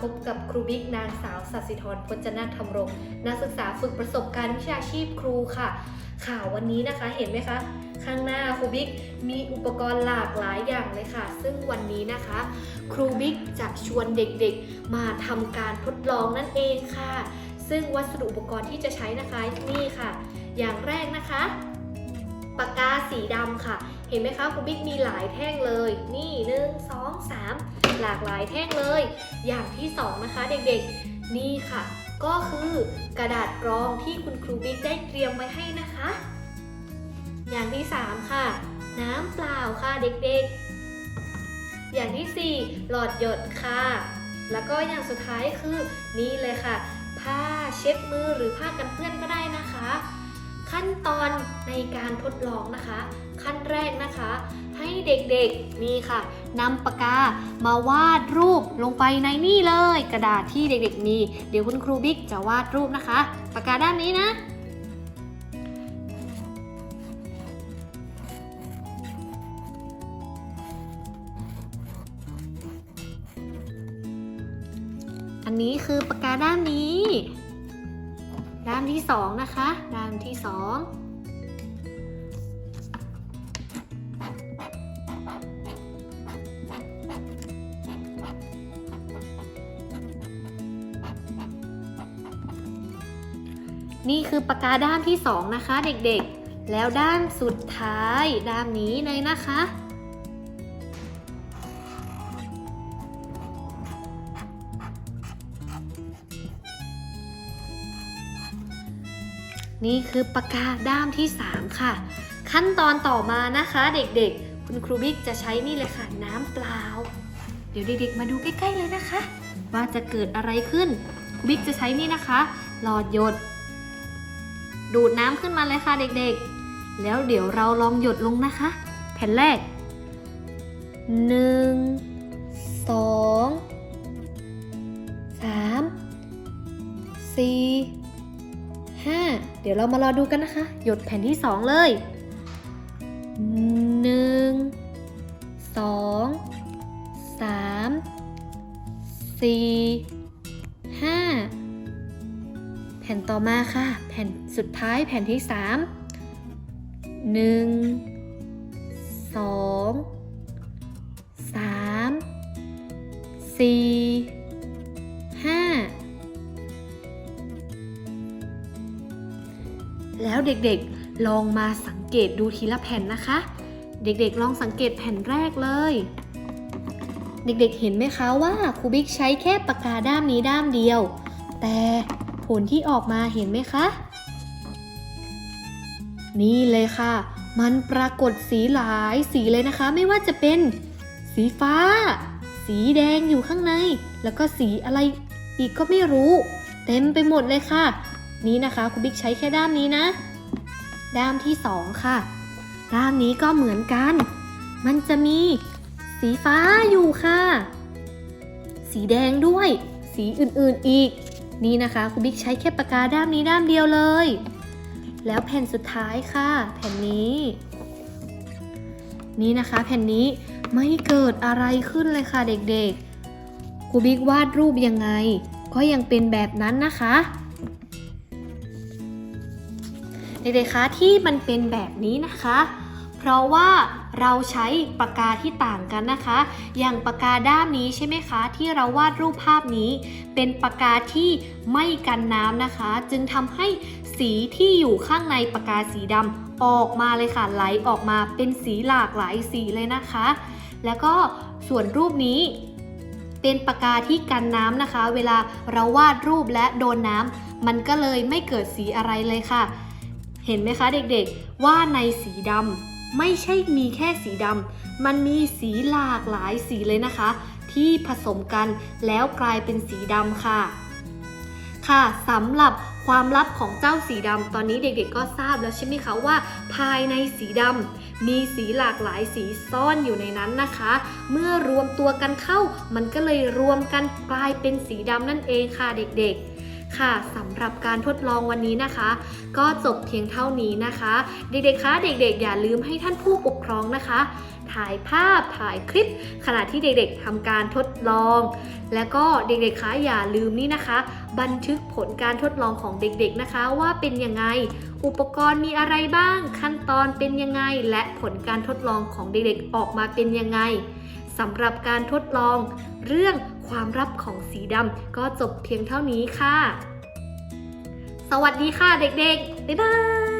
พบกับครูบิ๊กนางสาวสัสิธรพจนาธรรมรงนักศึกษาฝึกประสบการณ์วิชาชีพครูค่ะ ข่าววันนี้นะคะเห็นไหมคะข้างหน้าครูบิ๊กมีอุปกรณ์หลากหลายอย่างเลยค่ะ ซึ่งวันนี้นะคะ ครูบิ๊กจะชวนเด็กๆมาทำการทดลองนั่นเองค่ะ ซึ่งวัสดุอุปกรณ์ที่จะใช้นะคะนี่ค่ะ อย่างแรกนะคะปากกาสีดำค่ะ เห็นไหมคะครูบิ๊กมีหลายแท่งเลย นี่หนึ่งสองสาม หลากหลายแท่งเลย อย่างที่สองนะคะเด็กๆ นี่ค่ะ ก็คือกระดาษกรองที่คุณครูบิ๊กได้เตรียมไว้ให้นะคะ อย่างที่สามค่ะ น้ำเปล่าค่ะเด็กๆ อย่างที่สี่หลอดหยดค่ะ แล้วก็อย่างสุดท้ายคือนี่เลยค่ะ ผ้าเช็ดมือหรือผ้ากันเปื้อนก็ได้นะคะ ขั้นตอนในการทดลองนะคะ ขั้นแรกนะคะ ให้เด็กๆนี่ค่ะ นำปากกามาวาดรูปลงไปในนี่เลย กระดาษที่เด็กๆมี เดี๋ยวคุณครูบิ๊กจะวาดรูปนะคะ ปากกาด้านนี้นะอันนี้คือปากกาด้านนี้ ด้านที่สองนะคะ ด้านที่สอง นี่คือปากกาด้านที่สองนะคะเด็กๆ แล้วด้านสุดท้ายด้านนี้เลยนะคะ นี่คือปากกาด้ามที่ 3 ค่ะ ขั้นตอนต่อมานะคะเด็กๆ คุณครูบิ๊กจะใช้นี่เลยค่ะ น้ำเปล่า เดี๋ยวเด็กๆ มาดูใกล้ๆเลยนะคะ ว่าจะเกิดอะไรขึ้นครูบิ๊กจะใช้นี่นะคะ หลอดหยด ดูดน้ำขึ้นมาเลยค่ะเด็กๆ แล้วเดี๋ยวเราลองหยดลงนะคะ แผ่นแรก 1 2 3 4 5 เดี๋ยวเรามารอดูกันนะคะ หยดแผ่นที่ 2 เลย 1 2 3 4 ผ่นต่อมาค่ะ แผ่นสุดท้ายแผ่นที่สามหนึ่งสองสามสี่ห้าแล้วเด็กๆลองมาสังเกตดูทีละแผ่นนะคะ เด็กๆลองสังเกตแผ่นแรกเลย เด็กๆเห็นไหมคะว่าครูบิ๊กใช้แค่ปากกาด้ามนี้ด้ามเดียว แต่ ลที่ออกมาเห็นไหมคะ นี่เลยค่ะ มันปรากฏสีหลายสีเลยนะคะ ไม่ว่าจะเป็น สีฟ้า สีแดงอยู่ข้างใน แล้วก็สีอะไรอีกก็ไม่รู้ เต็มไปหมดเลยค่ะ นี่นะคะคุณบิ๊กใช้แค่ด้ามนี้นะ ด้ามที่สองค่ะ ด้ามนี้ก็เหมือนกัน มันจะมีสีฟ้าอยู่ค่ะ สีแดงด้วย สีอื่นๆอีก นี่นะคะคุณบิ๊กใช้แค่ปากกาด้ามนี้ด้ามเดียวเลย แล้วแผ่นสุดท้ายค่ะ แผ่นนี้ นี่นะคะ แผ่นนี้ไม่เกิดอะไรขึ้นเลยค่ะเด็กๆครูบิ๊กวาดรูปยังไง ก็ยังเป็นแบบนั้นนะคะเด็กๆคะที่มันเป็นแบบนี้นะคะ เพราะว่าเราใช้ปากกาที่ต่างกันนะคะ อย่างปากกาด้ามนี้ใช่ไหมคะ ที่เราวาดรูปภาพนี้ เป็นปากกาที่ไม่กันน้ำนะคะ จึงทำให้สีที่อยู่ข้างในปากกาสีดำออกมาเลยค่ะไหลออกมาเป็นสีหลากหลายสีเลยนะคะ แล้วก็ส่วนรูปนี้เป็นปากกาที่กันน้ำนะคะ เวลาเราวาดรูปและโดนน้ำมันก็เลยไม่เกิดสีอะไรเลยค่ะ เห็นไหมคะเด็กๆว่าในสีดำ ไม่ใช่มีแค่สีดำมันมีสีหลากหลายสีเลยนะคะ ที่ผสมกันแล้วกลายเป็นสีดำค่ะ ค่ะสำหรับความลับของเจ้าสีดำตอนนี้เด็กๆก็ทราบแล้วใช่ไหมคะว่า ภายในสีดำมีสีหลากหลายสีซ่อนอยู่ในนั้นนะคะ เมื่อรวมตัวกันเข้า มันก็เลยรวมกันกลายเป็นสีดำนั่นเองค่ะเด็กๆ ค่ะสำหรับการทดลองวันนี้นะคะ ก็จบเพียงเท่านี้นะคะ เด็กๆคะเด็กๆ อย่าลืมให้ท่านผู้ปกครองนะคะ ถ่ายภาพถ่ายคลิป ขณะที่เด็กๆทำการทดลอง แล้วก็เด็กๆคะอย่าลืมนี่นะคะ บันทึกผลการทดลองของเด็กๆนะคะ ว่าเป็นยังไงอุปกรณ์มีอะไรบ้าง ขั้นตอนเป็นยังไง และผลการทดลองของเด็กๆออกมาเป็นยังไงสำหรับการทดลองเรื่อง ความลับของสีดำก็จบเพียงเท่านี้ค่ะ สวัสดีค่ะเด็กๆ บ๊ายบาย